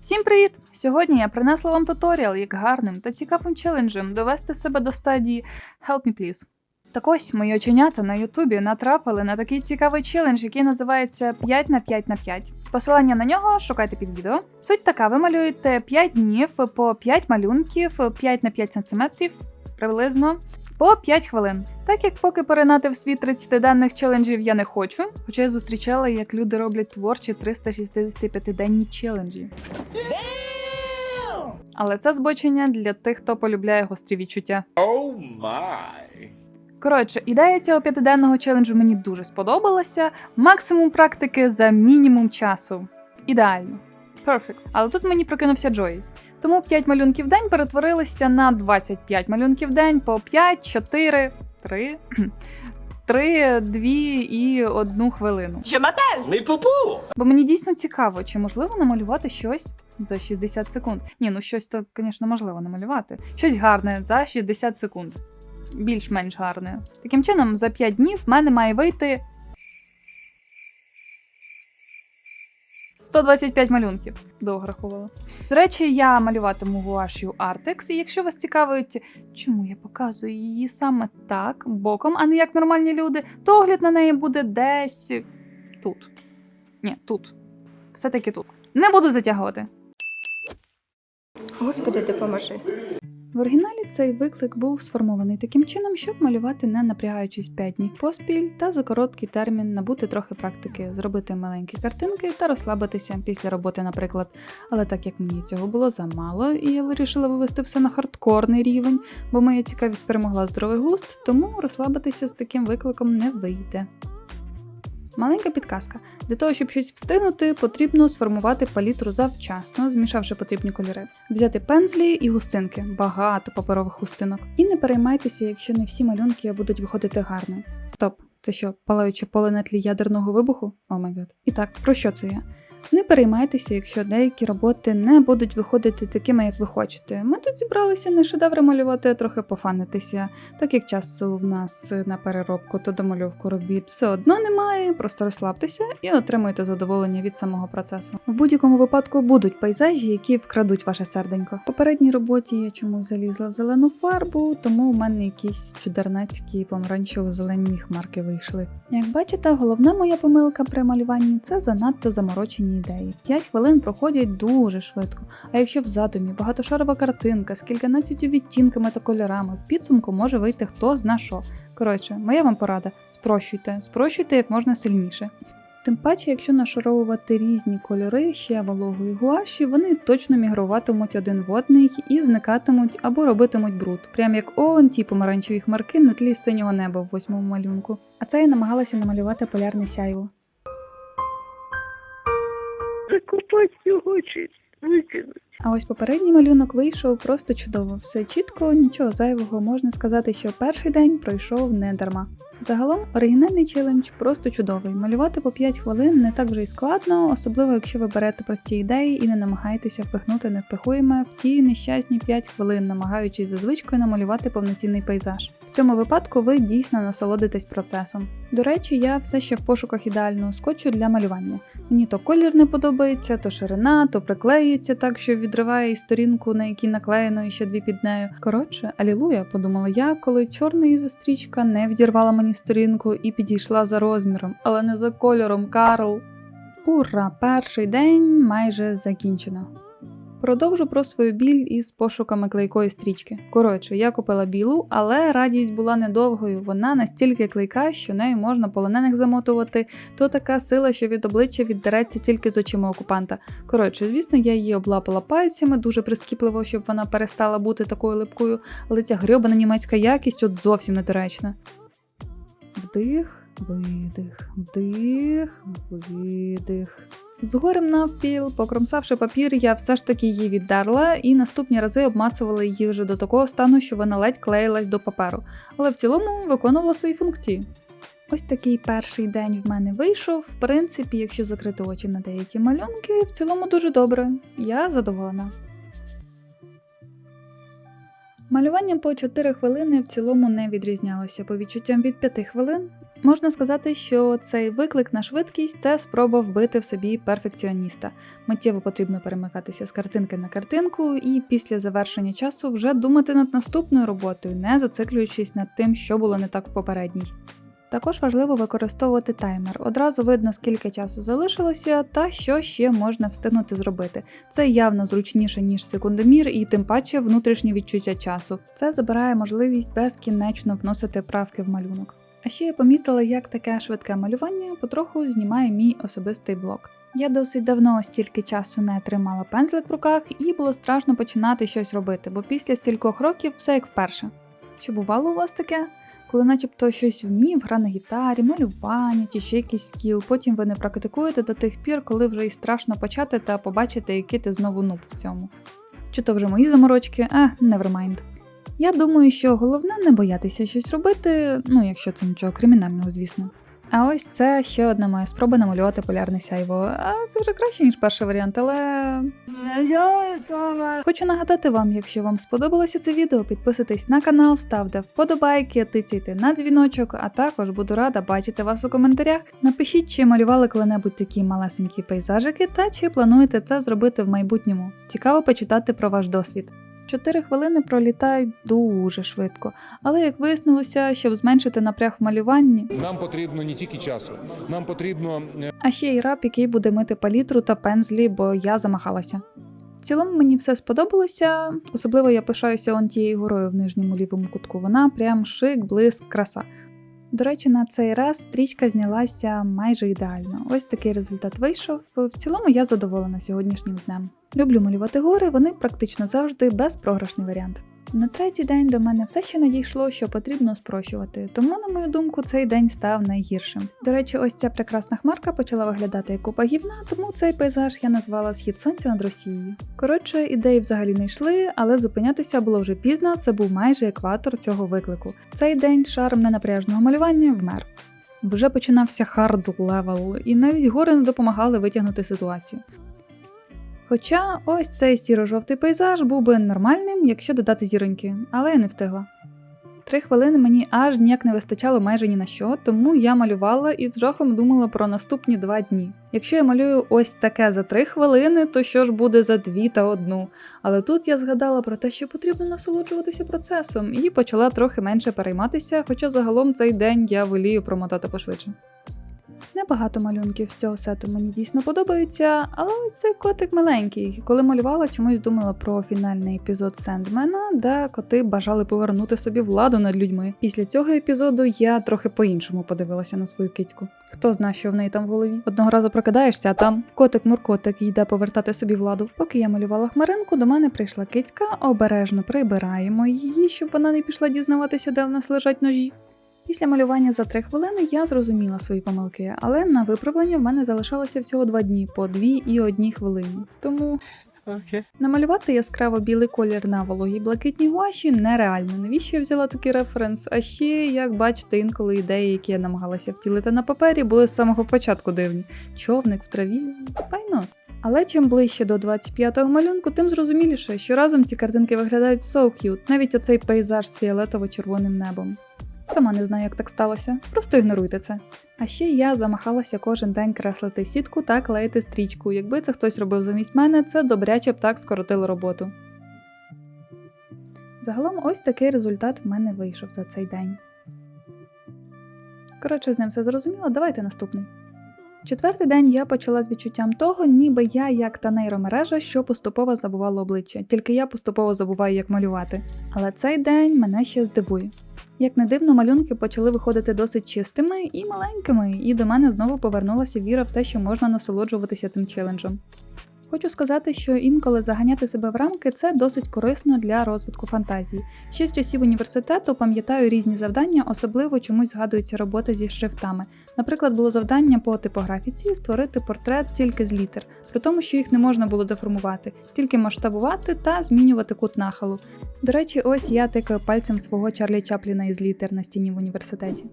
Всім привіт! Сьогодні я принесла вам туторіал, як гарним та цікавим челенджем довести себе до стадії Help me please. Так ось мої оченята на Ютубі натрапили на такий цікавий челендж, який називається 5 на 5 на 5. Посилання на нього шукайте під відео. Суть така: ви малюєте 5 днів по 5 малюнків 5 на 5 см приблизно по 5 хвилин. Так як поки поринати в світ 30-денних челенджів я не хочу, хоча я зустрічала, як люди роблять творчі 365-денні челенджі. Але це збочення для тих, хто полюбляє гострі відчуття. Oh my. Коротше, ідея цього п'ятиденного челенджу мені дуже сподобалася. Максимум практики за мінімум часу. Ідеально. Perfect. Але тут мені прокинувся Джой. Тому 5 малюнків в день перетворилися на 25 малюнків в день по 5, 4, 3, 3, 2 і 1 хвилину. Мій пупу. Бо мені дійсно цікаво, чи можливо намалювати щось за 60 секунд. Ні, ну щось то, звісно, можливо намалювати. Щось гарне за 60 секунд. Більш-менш гарне. Таким чином, за 5 днів в мене має вийти 125 малюнків. Довго рахувала. До речі, я малюватиму гуашю Artex, і якщо вас цікавить, чому я показую її саме так, боком, а не як нормальні люди, то огляд на неї буде десь тут. Ні, тут. Все-таки тут. Не буду затягувати. Господи, допоможи. В оригіналі цей виклик був сформований таким чином, щоб малювати не напрягаючись 5 днів поспіль та за короткий термін набути трохи практики, зробити маленькі картинки та розслабитися після роботи, наприклад. Але так як мені цього було замало, і я вирішила вивести все на хардкорний рівень, бо моя цікавість перемогла здоровий глузд, тому розслабитися з таким викликом не вийде. Маленька підказка. Для того, щоб щось встигнути, потрібно сформувати палітру завчасно, змішавши потрібні кольори. Взяти пензлі і густинки, багато паперових хустинок. І не переймайтеся, якщо не всі малюнки будуть виходити гарно. Стоп, це що, палаюче поле на тлі ядерного вибуху? О май гад. І так, про що це я? Не переймайтеся, якщо деякі роботи не будуть виходити такими, як ви хочете. Ми тут зібралися не шедеври малювати, а трохи пофанитися. Так як часу в нас на переробку та домальовку робіт все одно немає, просто розслабтеся і отримуйте задоволення від самого процесу. В будь-якому випадку будуть пейзажі, які вкрадуть ваше серденько. В попередній роботі я чомусь залізла в зелену фарбу, тому у мене якісь чудернацькі помаранчево-зелені хмарки вийшли. Як бачите, головна моя помилка при малюванні це занадто заморочені ідеї. 5 хвилин проходять дуже швидко. А якщо в задумі багатошарова картинка з кільканадцятю відтінками та кольорами, в підсумку може вийти хто зна що. Коротше, моя вам порада: спрощуйте, спрощуйте як можна сильніше. Тим паче, якщо нашаровувати різні кольори ще вологої гуаші, вони точно мігруватимуть один в одний і зникатимуть або робитимуть бруд, прям як он ті помаранчеві хмарки на тлі синього неба в восьмому малюнку. А це я намагалася намалювати полярне сяйво. Закопать хоче викинути. А ось попередній малюнок вийшов просто чудово. Все чітко, нічого зайвого. Можна сказати, що перший день пройшов не дарма. Загалом оригінальний челендж просто чудовий. Малювати по 5 хвилин не так вже й складно, особливо якщо ви берете прості ідеї і не намагаєтеся впихнути невпихуєме в ті нещасні 5 хвилин, намагаючись за звичкою намалювати повноцінний пейзаж. В цьому випадку ви дійсно насолодитесь процесом. До речі, я все ще в пошуках ідеального скотчу для малювання. Мені то колір не подобається, то ширина, то приклеюється так, що відриває і сторінку, на якій наклеєно і ще дві під нею. Коротше, алілуя, подумала я, коли чорна ізострічка не відірвала мені сторінку і підійшла за розміром, але не за кольором, Карл. Ура! Перший день майже закінчено. Продовжу про свою біль із пошуками клейкої стрічки. Коротше, я купила білу, але радість була недовгою. Вона настільки клейка, що нею можна полонених замотувати, то така сила, що від обличчя віддереться тільки з очима окупанта. Коротше, звісно, я її облапала пальцями, дуже прискіпливо, щоб вона перестала бути такою липкою, але ця грьобана німецька якість от зовсім недоречна. Вдих, видих, вдих, видих. Згорем навпіл, покромсавши папір, я все ж таки її віддерла і наступні рази обмацувала її вже до такого стану, що вона ледь клеїлась до паперу, але в цілому виконувала свої функції. Ось такий перший день в мене вийшов. В принципі, якщо закрити очі на деякі малюнки, в цілому дуже добре. Я задоволена. Малювання по 4 хвилини в цілому не відрізнялося по відчуттям від 5 хвилин. Можна сказати, що цей виклик на швидкість це спроба вбити в собі перфекціоніста. Миттєво потрібно перемикатися з картинки на картинку, і після завершення часу вже думати над наступною роботою, не зациклюючись над тим, що було не так в попередній. Також важливо використовувати таймер. Одразу видно, скільки часу залишилося та що ще можна встигнути зробити. Це явно зручніше, ніж секундомір, і тим паче внутрішнє відчуття часу. Це забирає можливість безкінечно вносити правки в малюнок. А ще я помітила, як таке швидке малювання потроху знімає мій особистий блок. Я досить давно стільки часу не тримала пензлик в руках, і було страшно починати щось робити, бо після стількох років все як вперше. Чи бувало у вас таке? Коли начебто щось вмів, гра на гітарі, малювання чи ще якийсь скіл, потім ви не практикуєте до тих пір, коли вже і страшно почати та побачити, який ти знову нуб в цьому. Чи то вже мої заморочки, а nevermind. Я думаю, що головне не боятися щось робити, ну якщо це нічого кримінального, звісно. А ось це ще одна моя спроба намалювати полярне сяйво. А це вже краще, ніж перший варіант, але Хочу нагадати вам, якщо вам сподобалося це відео, підписуйтесь на канал, ставте вподобайки, тицяйте на дзвіночок, а також буду рада бачити вас у коментарях. Напишіть, чи малювали коли-небудь такі малесенькі пейзажики, та чи плануєте це зробити в майбутньому. Цікаво почитати про ваш досвід. Чотири хвилини пролітають дуже швидко, але як вияснилося, щоб зменшити напряг в малюванні, Нам потрібно не тільки часу, нам потрібно е, а ще й раб, який буде мити палітру та пензлі, бо я замахалася. В цілому мені все сподобалося, особливо я пишаюся он тією горою в нижньому лівому кутку. Вона прям шик, блиск, краса. До речі, на цей раз стрічка знялася майже ідеально. Ось такий результат вийшов. В цілому я задоволена сьогоднішнім днем. Люблю малювати гори, вони практично завжди безпрограшний варіант. На третій день до мене все ще надійшло, що потрібно спрощувати, тому, на мою думку, цей день став найгіршим. До речі, ось ця прекрасна хмарка почала виглядати як купа гівна, тому цей пейзаж я назвала Схід сонця над Росією. Коротше, ідеї взагалі не йшли, але зупинятися було вже пізно. Це був майже екватор цього виклику. Цей день шарм ненапряжного малювання вмер. Вже починався хард левел, і навіть гори не допомагали витягнути ситуацію. Хоча ось цей сіро-жовтий пейзаж був би нормальним, якщо додати зіроньки, але я не встигла. Три хвилини мені аж ніяк не вистачало майже ні на що, тому я малювала і з жахом думала про наступні два дні. Якщо я малюю ось таке за три хвилини, то що ж буде за дві та одну? Але тут я згадала про те, що потрібно насолоджуватися процесом, і почала трохи менше перейматися, хоча загалом цей день я волію промотати пошвидше. Небагато малюнків з цього сету мені дійсно подобаються, але ось цей котик маленький. Коли малювала, чомусь думала про фінальний епізод Сендмена, де коти бажали повернути собі владу над людьми. Після цього епізоду я трохи по-іншому подивилася на свою кицьку. Хто знає, що в неї там в голові? Одного разу прокидаєшся, а там котик-муркотик йде повертати собі владу. Поки я малювала хмаринку, до мене прийшла кицька, обережно прибираємо її, щоб вона не пішла дізнаватися, де в нас лежать ножі. Після малювання за три хвилини я зрозуміла свої помилки, але на виправлення в мене залишалося всього два дні по дві і одній хвилині. Тому Okay. намалювати яскраво білий колір на вологій блакитній гуаші нереально. Навіщо я взяла такий референс? А ще, як бачите, інколи ідеї, які я намагалася втілити на папері, були з самого початку дивні. Човник в траві, пайнот. Але чим ближче до 25-го малюнку, тим зрозуміліше, що разом ці картинки виглядають so cute, навіть оцей пейзаж з фіолетово-червоним небом. Сама не знаю, як так сталося. Просто ігноруйте це. А ще я замахалася кожен день креслити сітку та клеїти стрічку. Якби це хтось робив замість мене, це добряче б так скоротило роботу. Загалом ось такий результат в мене вийшов за цей день. Коротше, з ним все зрозуміло, давайте наступний. Четвертий день я почала з відчуттям того, ніби я як та нейромережа, що поступово забувала обличчя, тільки я поступово забуваю, як малювати. Але цей день мене ще здивує. Як не дивно, малюнки почали виходити досить чистими і маленькими, і до мене знову повернулася віра в те, що можна насолоджуватися цим челенджем. Хочу сказати, що інколи заганяти себе в рамки це досить корисно для розвитку фантазії. Ще з часів університету пам'ятаю різні завдання, особливо чомусь згадуються роботи зі шрифтами. Наприклад, було завдання по типографіці створити портрет тільки з літер, при тому, що їх не можна було деформувати, тільки масштабувати та змінювати кут нахилу. До речі, ось я тикаю пальцем свого Чарлі Чапліна із літер на стіні в університеті.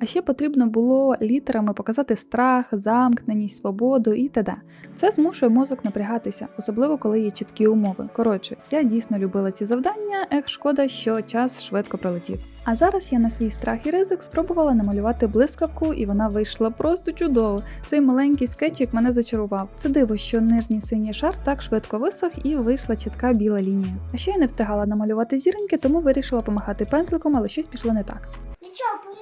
А ще потрібно було літерами показати страх, замкненість, свободу і т.д. Це змушує мозок напрягатися, особливо коли є чіткі умови. Коротше, я дійсно любила ці завдання, ех, шкода, що час швидко пролетів. А зараз я на свій страх і ризик спробувала намалювати блискавку, і вона вийшла просто чудово. Цей маленький скетчик мене зачарував. Це диво, що нижній синій шар так швидко висох і вийшла чітка біла лінія. А ще я не встигала намалювати зіроньки, тому вирішила помахати пензликом, але щось пішло не так. Нічого,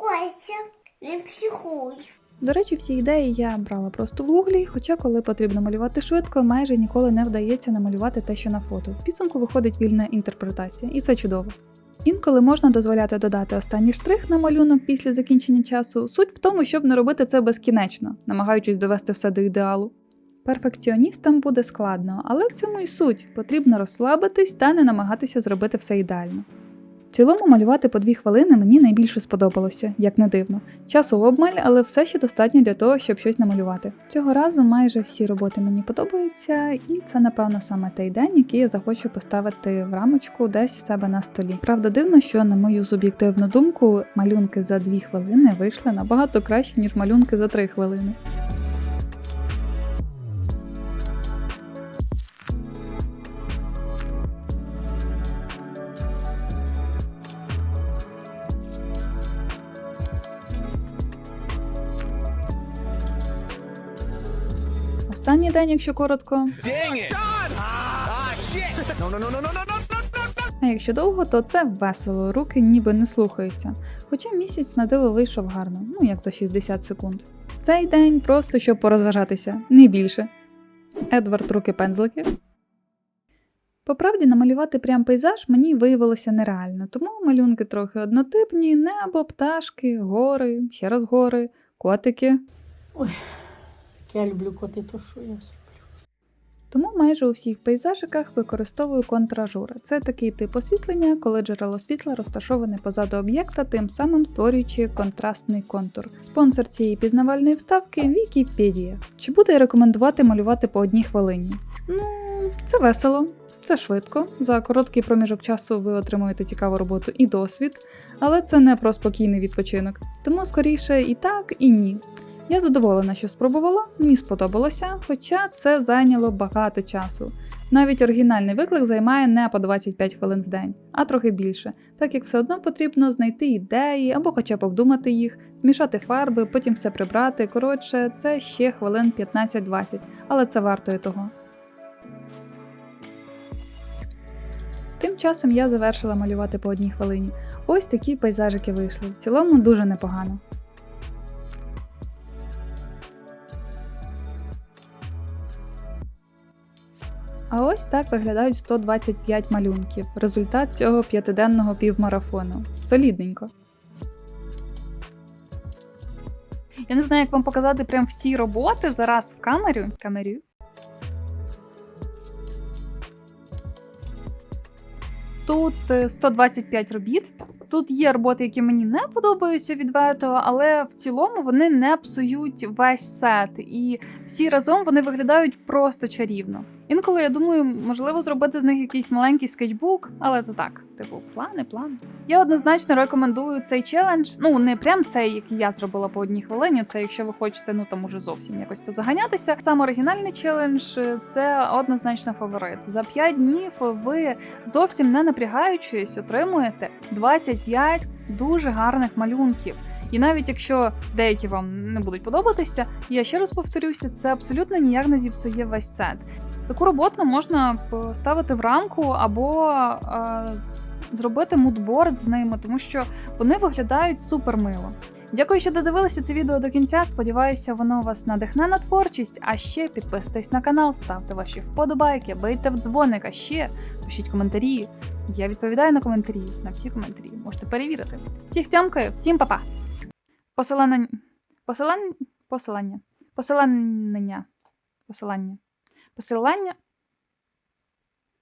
успокойся, не психуй. До речі, всі ідеї я брала просто в гуглі, хоча коли потрібно малювати швидко, майже ніколи не вдається намалювати те, що на фото. В підсумку виходить вільна інтерпретація, і це чудово. Інколи можна дозволяти додати останній штрих на малюнок після закінчення часу. Суть в тому, щоб не робити це безкінечно, намагаючись довести все до ідеалу. Перфекціоністам буде складно, але в цьому і суть потрібно розслабитись та не намагатися зробити все ідеально. Цілому малювати по дві хвилини мені найбільше сподобалося, як не дивно. Часу обмаль, але все ще достатньо для того, щоб щось намалювати. Цього разу майже всі роботи мені подобаються, і це, напевно, саме той день, який я захочу поставити в рамочку десь в себе на столі. Правда, дивно, що, на мою суб'єктивну думку, малюнки за дві хвилини вийшли набагато краще, ніж малюнки за три хвилини. Останній день, якщо коротко. А якщо довго, то це весело, руки ніби не слухаються. Хоча місяць на диво вийшов гарно, ну як за 60 секунд. Цей день просто щоб порозважатися, не більше. Едвард руки пензлики. По правді, намалювати прям пейзаж мені виявилося нереально, тому малюнки трохи однотипні: небо, пташки, гори, ще раз гори, котики. Ой, я люблю коти, то що я зроблю? Тому майже у всіх пейзажиках використовую контражури. Це такий тип освітлення, коли джерело світла розташоване позаду об'єкта, тим самим створюючи контрастний контур. Спонсор цієї пізнавальної вставки Вікіпедія. Чи буду я рекомендувати малювати по одній хвилині? Ну, це весело. Це швидко, за короткий проміжок часу ви отримуєте цікаву роботу і досвід, але це не про спокійний відпочинок. Тому скоріше і так, і ні. Я задоволена, що спробувала, мені сподобалося, хоча це зайняло багато часу. Навіть оригінальний виклик займає не по 25 хвилин в день, а трохи більше, так як все одно потрібно знайти ідеї або хоча б обдумати їх, змішати фарби, потім все прибрати. Коротше, це ще хвилин 15-20, але це вартує того. Тим часом я завершила малювати по одній хвилині. Ось такі пейзажики вийшли. В цілому дуже непогано. А ось так виглядають 125 малюнків. Результат цього п'ятиденного півмарафону. Солідненько. Я не знаю, як вам показати прям всі роботи зараз в камерю. камерю. Тут е, 125 робіт. Тут є роботи, які мені не подобаються відверто, але в цілому вони не псують весь сет, і всі разом вони виглядають просто чарівно. Інколи я думаю, можливо, зробити з них якийсь маленький скетчбук, але це так, типу, плани, плани. Я однозначно рекомендую цей челендж. Ну не прям цей, який я зробила по одній хвилині. Це якщо ви хочете, ну там уже зовсім якось позаганятися. Сам оригінальний челендж це однозначно фаворит. За 5 днів ви зовсім не напрягаючись, отримуєте 25 дуже гарних малюнків. І навіть якщо деякі вам не будуть подобатися, я ще раз повторюся, це абсолютно ніяк не зіпсує весь сет. Таку роботу можна поставити в рамку або е, зробити мудборд з ними, тому що вони виглядають супер мило. Дякую, що додивилися це відео до кінця. Сподіваюся, воно вас надихне на творчість. А ще підписуйтесь на канал, ставте ваші вподобайки, бийте в дзвоник, а ще пишіть коментарі. Я відповідаю на коментарі, на всі коментарі. Можете перевірити. Всіх цьомкаю, всім па-па! Посилання. Посилання. Посилання. Посилання. Посилання. Посилання.